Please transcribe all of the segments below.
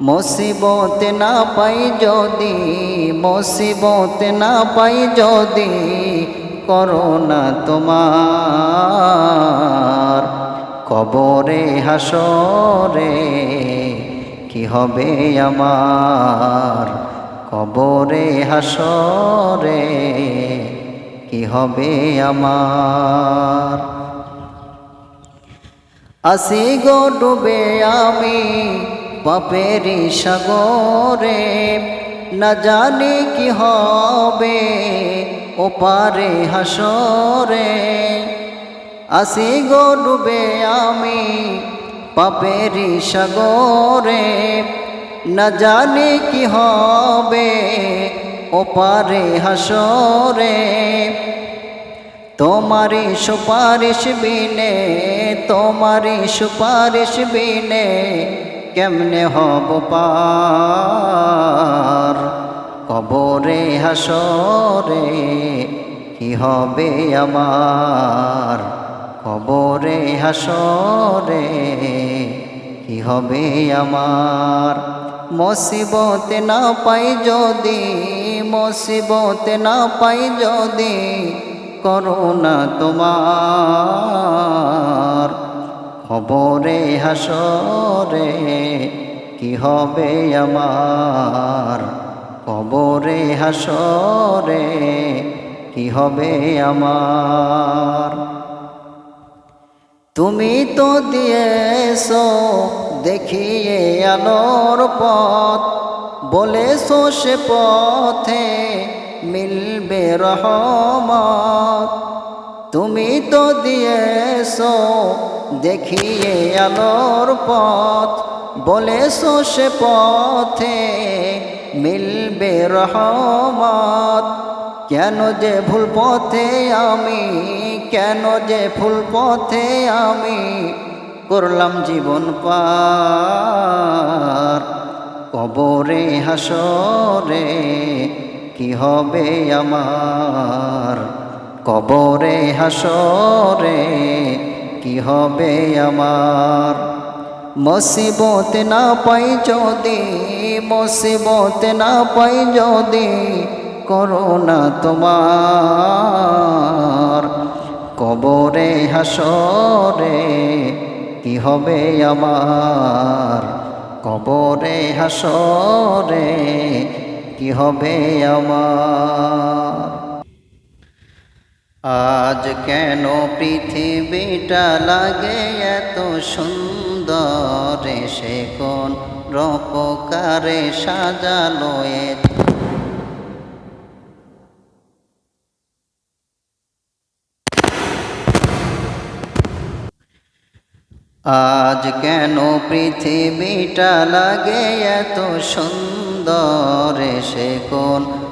মুসিবত না পাই যদি, মুসিবত না পাই যদি করোনা তোমার কবরে হাসরে কি হবে আমার? কবরে হাসরে কি হবে আমার? আসি গো ডুবে আমি পাপেরি সাগরে না জানি কি হবে ওপারে হাসরে। আসি গো আমি পাপেরি সাগরে, না জানি কি হবে ওপারে হাসরে। তোমারি সুপারিশ বিনে তোমারি সুপারিশ বিনে কেমনে হব পার? কবরে, হাসরে কি হবে আমার? কবরে, হাসরে কি হবে আমার? মুসিবত না পাই যদি, মুসিবত না পাই যদি করোনা তোমার। খবরে, হাসরে, কি হবে আমার? কবরে হাসরে, কি হবে আমার? তুমি তো দিয়েছ দেখিয়ে আলোর পথ, বলেছ সে পথে মিলবে রহমত। তুমি তো দিয়েছ দেখিয়ে আলোর পথ, বলেছ সে পথে মিলবে রহমত। কেন যে ভুল পথে আমি, কেন যে ভুল পথে আমি করলাম জীবন পার। কবরে, হাসরে কি হবে আমার? কবরে হাসরে কি হবে আমার? মুসিবত না পাই যদি, মুসিবত না পাই যদি করোনা তোমার। কবরে হাসরে কি হবে আমার? কবরে হাসরে কি হবে আমার? আজ কেন পৃথিবীটা লাগে এত সুন্দর? সে কোন রপকারে সাজালো আজ কেন পৃথিবীটা লাগে এত সুন্দর? সে কোন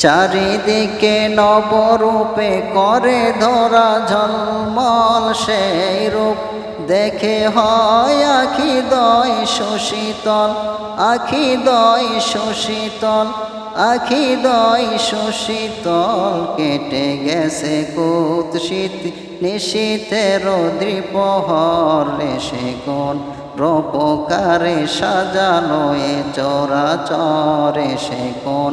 চারিদিকে নবরূপে করে ধরা ঝলমল সেই রূপ। দেখে হয় আখি দয় সুশীতল আখি দয় সুশীতল আখি দয় সুশীতল কেটে গেছে কুৎসিত নিশীতের দ্রিপহর সে কোন রূপকারে সাজানো এ চরাচরে সে কোন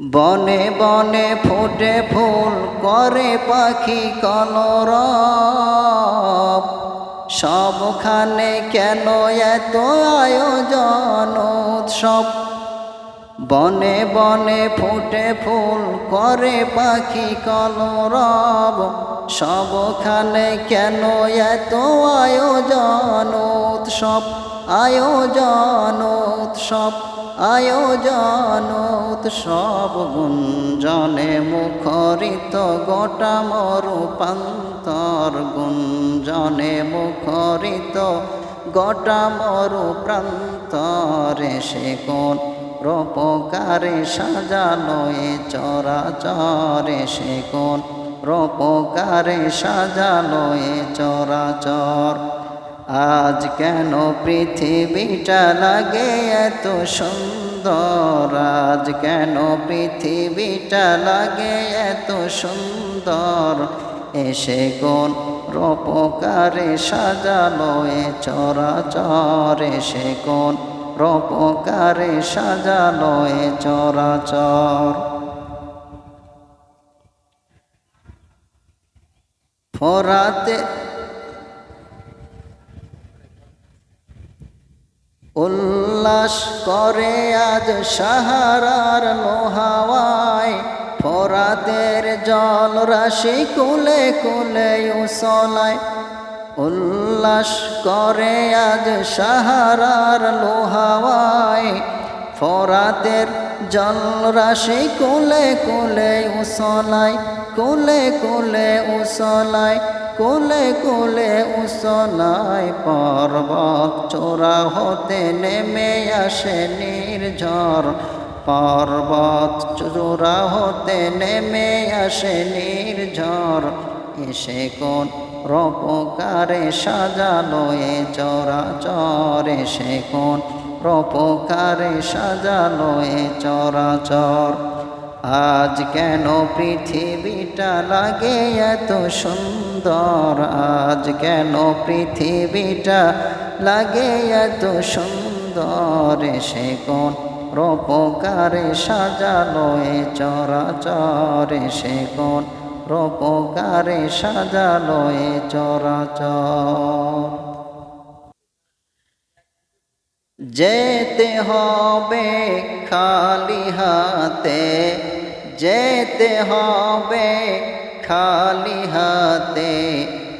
বনে বনে ফুটে ফুল করে পাখি কলর সবখানে কেন এত আয়োজন উৎসব? বনে বনে ফুটে ফুল করে পাখি কলরব। সবখানে কেন এত আয়োজন উৎসব? আয়োজন উৎসব। আয়োজন উৎসব গুঞ্জনে মুখরিত গোটা মরুপান্তর গুঞ্জনে মুখরিত গোটা মরু প্রান্তরে সে কোন রূপকারে সাজালো এ চরাচরে সে কোন রূপকারে সাজালো এ চরাচর আজ কেন পৃথিবীটা লাগে এত সুন্দর? আজ কেন পৃথিবীটা লাগে এত সুন্দর? এসে কোন রূপকারে সাজালো এ চরাচর। এসে কোন রূপকারে সাজালো এ চরাচর। ফরাতে উল্লাস করে আজ সাহারার লোহাওয়ায়। ফরাতের জল রাশি কুলে কুলে উসলায়। উল্লাস করে আজ সাহারার লোহাওয়ায়। ফরাতের জল রাশি কুলে কুলে উসলায়, কুলে কুলে উসলায়। কুলে কোলে উসলায় পর্বত চোরা হতে নেমে আসে নির্ঝর। পর্বত চোরা হতে নেমে আসে নির্ঝর। এসে কোন রূপকারে সাজালো এ চরাচর। এসে কোন রূপকারে সাজালো এ চরাচর। আজ কেন পৃথিবীটা লাগে এত সুন্দর? আজ কেন পৃথিবীটা লাগে এত সুন্দর? সে কোন রোপকারে সাজালো এ চরাচর? সে কোন রূপকারে সাজালো এ চরাচর? যেতে হবে খালি হাতে, যেতে হবে খালি হাতে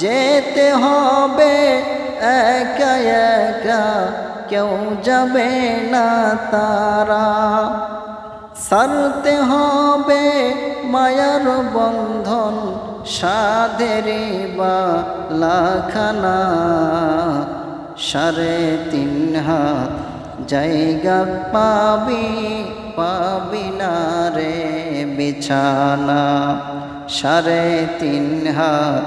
যেতে হবে একা একা, কেউ যাবে না তারা। সারতে হবে মায়ার বন্ধন, সাধের বা লাখানা সাড়ে তিন হাত জায়গা পাবি পাবি না রে বিছানা। সাড়ে তিন হাত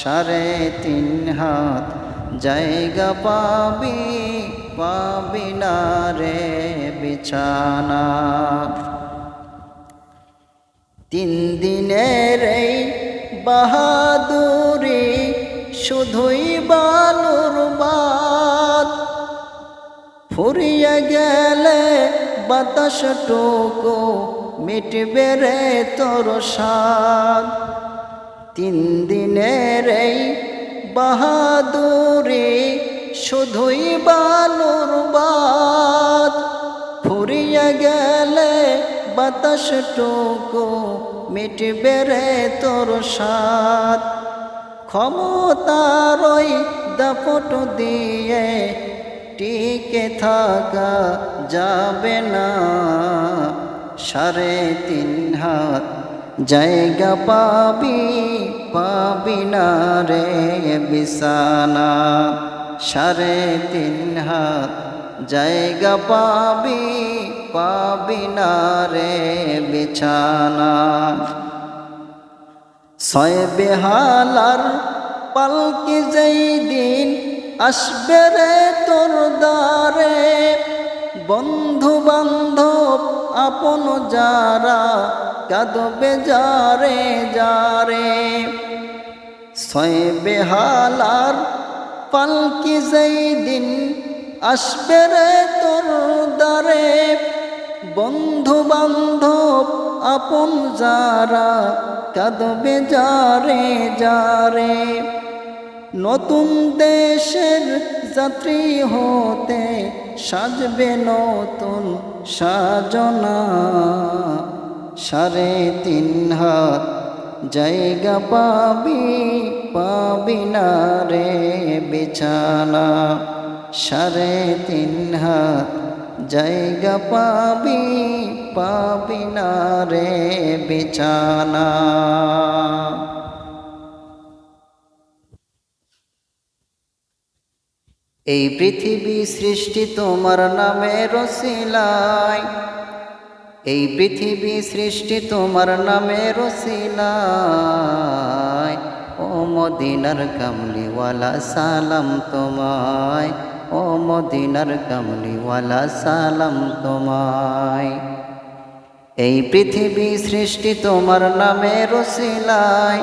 সাড়ে তিন হাত, জায়গা পাবি পাবি না রে বিছানা। তিন দিনের এই বাহাদুরি শুধুই বালুর বাদ। ফুরিয়ে গেলে বাতাস টুকু মিটবে রে তোর সাদ তিন দিনের এই বাহাদুরি শুধুই বালুর বাদ। ফুরিয়ে গেলে বাতাস টুকু মিটবে রে তোর সাদ ক্ষমতার ওই দাপট দিয়ে টিকে থাকা যাবে না। সাড়ে তিন হাত জায়গা পাবি পাবি না রে বিছানা। সাড়ে তিন হাত জায়গা পাবি পাবি না রে বিছানা। ছয় বেহালার পালকি যেই দিন আসবে রে তোর দ্বারে বন্ধু বান্ধব আপন যারা কাঁদবে যারে যারে। ছয় বেহালার পালকি যেই দিন আসবে রে তোর দ্বারে। বন্ধু বান্ধব আপন যারা কাঁদবে যারে যারে। নতুন দেশের যাত্রী হতে সাজবে নতুন সাজনা। সাড়ে তিন হাত জায়গা পাবি পাবি না রে বিছানা। সাড়ে তিন হাত জায়গা পাবি পাবি না রে বিছানা। এই পৃথিবী সৃষ্টি তোমার নামে রসিলায় এই পৃথিবী সৃষ্টি তোমার নামে রসিলায় ও মদিনার কামলিওয়ালা, সালাম তোমায়। ও মদিনার কামলিওয়ালা, সালাম তোমায়। এই পৃথিবী সৃষ্টি তোমার নামে রসিলায়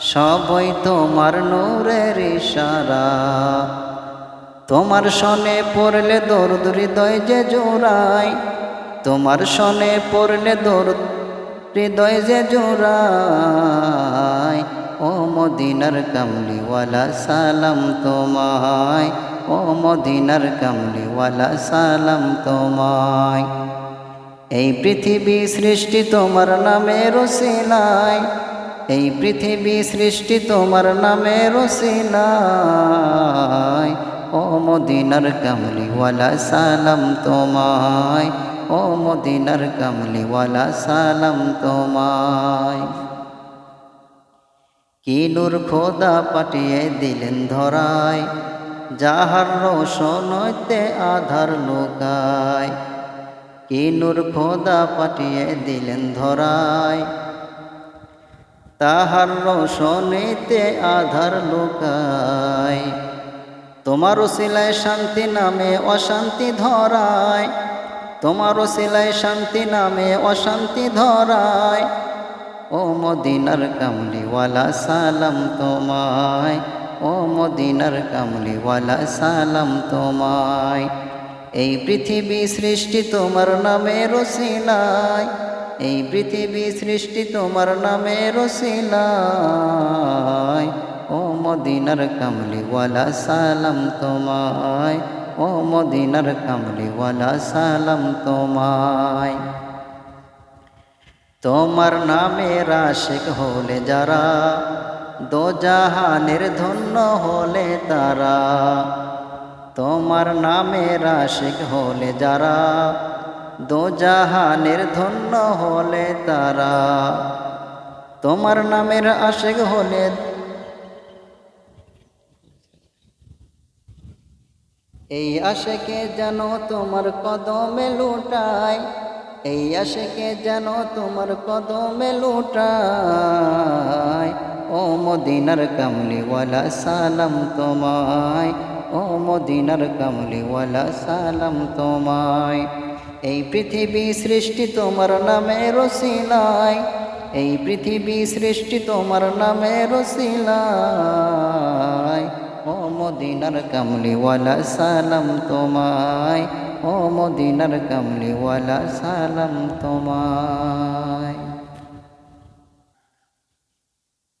সবই তোমার নূরের ইশারা। তোমার সনে পড়লে দরদ হৃদয় যে জোড়ায় তোমার সনে পড়লে দরদ হৃদয় যে জোড়ায় ও মদিনার কামলিওয়ালা, সালাম তোমায়। ও মদিনার কামলিওয়ালা, সালাম তোমায়। এই পৃথিবী সৃষ্টি তোমার নামে রসিলায় এই পৃথিবী সৃষ্টি তোমার নামে রসিলায়। ও মদিনার কামলিওয়ালা, সালাম তোমায়। ও মদিনার কামলিওয়ালা, সালাম তোমায়। কি নূর খোদা পাঠিয়ে দিলেন ধরায়, যাহার রোশনতে আধার লোকায়। কি নূর খোদা পাঠিয়ে দিলেন ধরায় তাহার রোশনীতে আধার লোকায়। তোমার শিলায় শান্তি নামে অশান্তি ধরায়। তোমার শিলায় শান্তি নামে অশান্তি ধরায়। ও মদিনার কামলিওয়ালা, সালাম তোমায়। ও মদিনার কামলিওয়ালা, সালাম তোমায়। এই পৃথিবী সৃষ্টি তোমার নামে রসিলায় এই পৃথিবী সৃষ্টি তোমার নামে রসিলায়। ও মদিনার কামলিওয়ালা, সালাম তোমায়। ও মদিনার কামলিওয়ালা, সালাম তোমায়। তোমার নামে রাশেক হলে যারা দো জাহানের ধন্য হলে তারা। তোমার নামে রাশেক হলে যারা দো জাহানের ধন্য হলে তারা। তোমার নামের আশেক হলে এই আশেকে যেন তোমার কদমে লুটায়, এই আশেকে যেন তোমার কদমে লুটায়। ও মদিনার কামলিওয়ালা, সালাম তোমায়। ও মদিনার কামলিওয়ালা, সালাম তোমায়। এই পৃথিবী সৃষ্টি তোমার নামে রসিলায় এই পৃথিবী সৃষ্টি তোমার নামে রসিলায় ও মদিনার কামলিওয়ালা, সালাম তোমায়। ও মদিনার কামলিওয়ালা, সালাম তোমায়।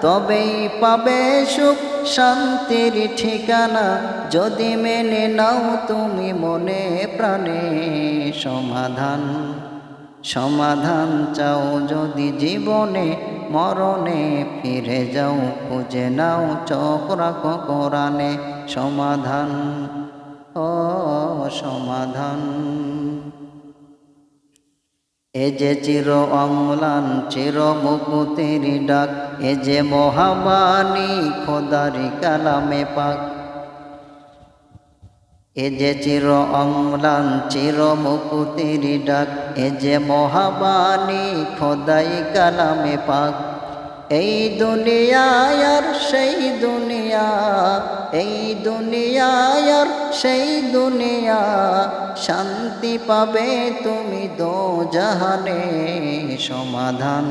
তবেই পাবে সুখ, শান্তির ঠিকানা। যদি মেনে নাও তুমি মনে প্রাণে সমাধান। সমাধান চাও যদি জীবনে, মরণে ফিরে যাও, খুঁজে নাও, চোখ রাখো কোরআনে সমাধান। ও সমাধান। এ যে চির অম্লান, চির মুকুতির ডাক এ যে মহাবাণী খোদারি কালামে পাক। এ যে চির অম্লান, চির মুকুতির ডাক। এ যে মহাবাণী খোদাই কালামে পাক। এই দুনিয়ায় আর সেই দুনিয়া, এই দুনিয়ায় আর সেই দুনিয়া, শান্তি পাবে তুমি দো জাহানে সমাধান।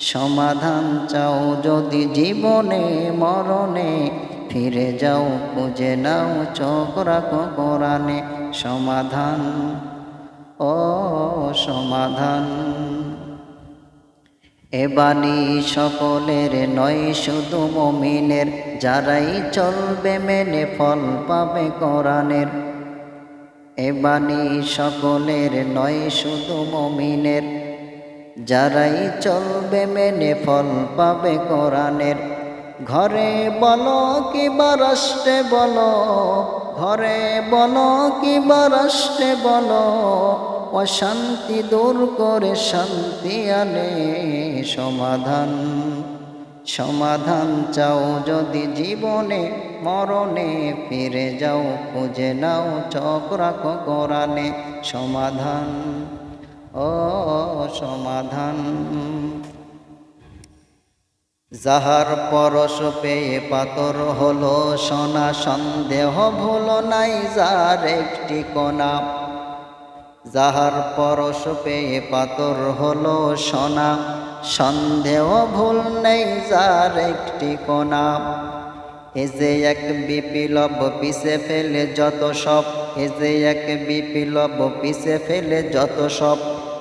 সমাধান চাও যদি জীবনে, মরণে, ফিরে যাও খুঁজে নাও চকরা কোরআনে সমাধান, ও সমাধান। এ বাণী সকলের নয়, শুধু মমিনের, যারাই চলবে মেনে ফল পাবে কোরআনের। এ বাণী সকলের নয়, শুধু মমিনের যারাই চলবে মেনে ফল পাবে কোরআনের। ঘরে বলো কি বারাষ্টে বলো, ঘরে বলো কি বারাষ্টে বলো, অশান্তি দূর করে শান্তি আনে সমাধান। সমাধান চাও যদি জীবনে, মরণে ফিরে যাও, খুঁজে নাও চক রাখো কোরআনে সমাধান। সমাধান যাহার পরশ পেয়ে পাতর হলো, সোনা সন্দেহ ভুল নাই, যার একটি কোনা যাহার পরশ পেয়ে পাতর হলো, সোনা সন্দেহ ভুল নেই, যার একটি কোনা এ যে এক বিপ্লব পিছে ফেলে যত সব, এ যে এক বিপ্লব পিছে ফেলে যত সব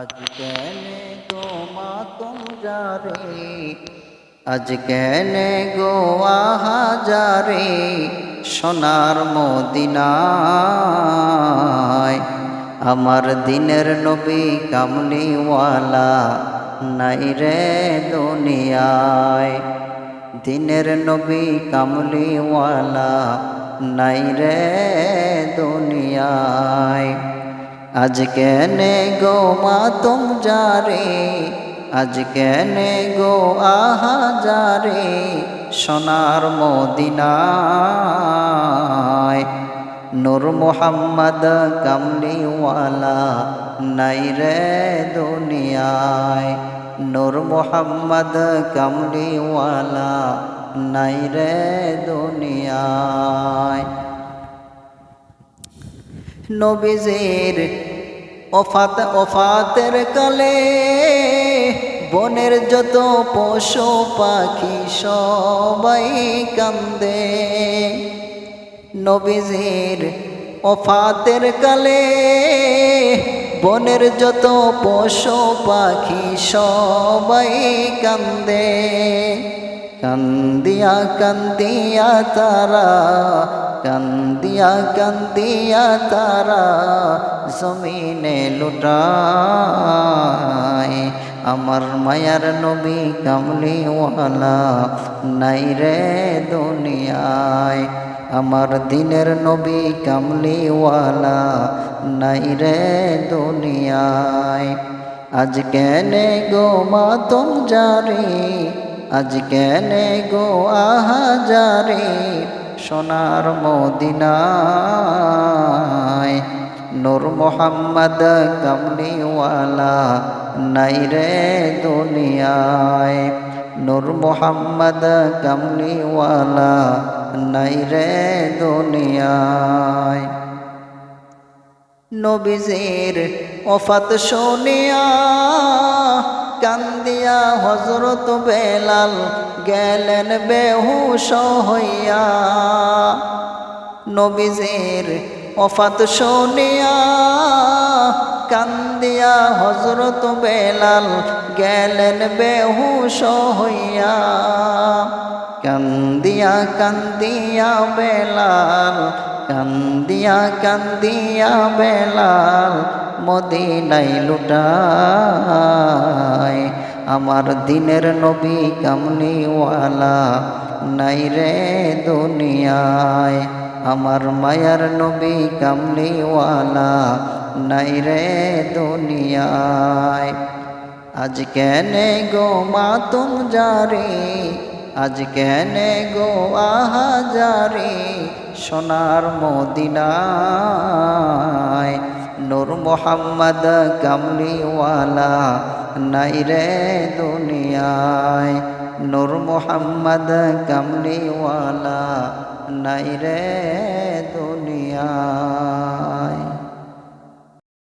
আজ কেনে গো মাতুম যারে আজ কেনে গো আহাজারে সোনার মদিনায় আমার দিনের নবী কামলিওয়ালা নাই রে দুনিয়ায়। দিনের নবী কামলিওয়ালা নাই রে দুনিয়ায়। আজ কেনে গো মা মাতুম যারে আজ কেনে গো আহা যারে সোনার মদিনায়। নূর মোহাম্মদ কামলিওয়ালা নাই রে দুনিয়ায়। নূর মোহাম্মদ কামলিওয়ালা নাই রে দুনিয়ায়। নবীজির ওফাত, ওফাতের কালে বনের যত পশু পাখি সবাই কান্দে। নবীজির ওফাতের কালে বনের যত পশু পাখি সবাই কান্দে। কান্দিয়া কান্দিয়া তারা কান্দিয়া কান্দিয়া তারা জমিনে লুটায়। আমার মায়ার নবী কামলিওয়ালা নাই রে দুনিয়ায়। আমার দিনের নবী কামলিওয়ালা নাই রে দুনিয়ায়। আজ কেনে গো মাতম জারি, আজ কেনে গো আহা জারি সোনার মদিনায়। নূর মোহাম্মদ কামলিওয়ালা নাই রে দুনিয়ায়। নূর মোহাম্মদ কামলিওয়ালা নাই রে দুনিয়ায়। নবীজির ওফাত শুনিয়া কান্দিয়া হজরত বেলাল গেলেন বেহুশ হইয়া। নবীজির অফাত শুনিয়া কান্দিয়া হজরত বেলাল গেলেন বেহুশ হইয়া। কান্দিয়া কান্দিয়া বেলাল কান্দিয়া কান্দিয়া বেলাল মদিনাই লুটায়। আমার দিনের নবী কামলিওয়ালা নাই রে দুনিয়ায়। আমার মায়ার নবী কামলিওয়ালা নাই রে দুনিয়ায়। আজ কেনে গো মাতুম জারি? আজ কেনে গো আহা জারি সোনার মদিনায়। নূর মোহাম্মদ কামলিওয়ালা নাই রে দুনিয়ায়। নূর মোহাম্মদ কামলিওয়ালা নাই রে দুনিয়ায়।